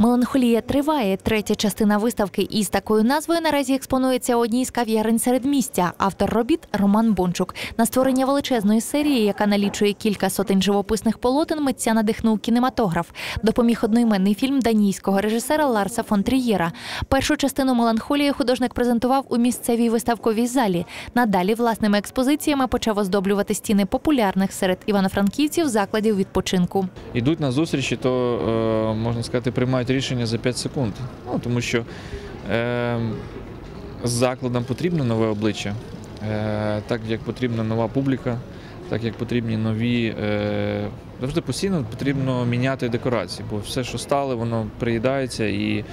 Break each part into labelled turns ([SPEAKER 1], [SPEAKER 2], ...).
[SPEAKER 1] Меланхолія триває. Третя частина виставки із такою назвою наразі експонується одній з кав'ярень середмістя. Автор робіт Роман Бончук. На створення величезної серії, яка налічує кілька сотень живописних полотен, митця надихнув кінематограф. Допоміг одноіменний фільм данійського режисера Ларса фон Трієра. Першу частину меланхолії художник презентував у місцевій виставковій залі. Надалі власними експозиціями почав оздоблювати стіни популярних серед івано-франківців закладів відпочинку.
[SPEAKER 2] йдуть на зустрічі, то е, можна сказати, приймають рішення за 5 секунд. Ну, тому що е, закладам потрібно нове обличчя, е, так як потрібна нова публіка, так як потрібні нові. Е, завжди постійно потрібно міняти декорації, бо все, що стало, воно приїдається і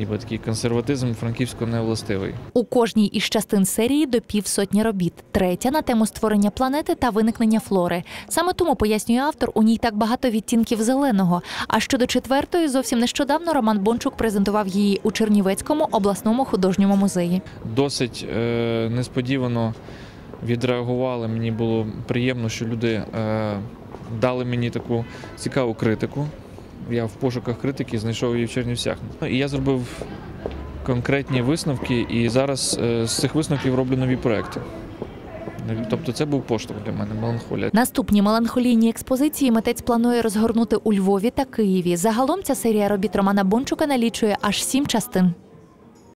[SPEAKER 2] ніби такий консерватизм франківського не властивий.
[SPEAKER 1] У кожній із частин серії до півсотні робіт. Третя на тему створення планети та виникнення флори. Саме тому пояснює автор, у ній так багато відтінків зеленого. А щодо четвертої, зовсім нещодавно Роман Бончук презентував її у Чернівецькому обласному художньому музеї.
[SPEAKER 2] досить е, несподівано відреагували. Мені було приємно, що люди е, дали мені таку цікаву критику. Я в пошуках критики знайшов її в Чернівцях. Ну, І я зробив конкретні висновки, і зараз е, з цих висновків роблю нові проекти. Тобто це був поштовх для мене, меланхолія.
[SPEAKER 1] Наступні меланхолійні експозиції митець планує розгорнути у Львові та Києві. Загалом ця серія робіт Романа Бончука налічує аж сім частин.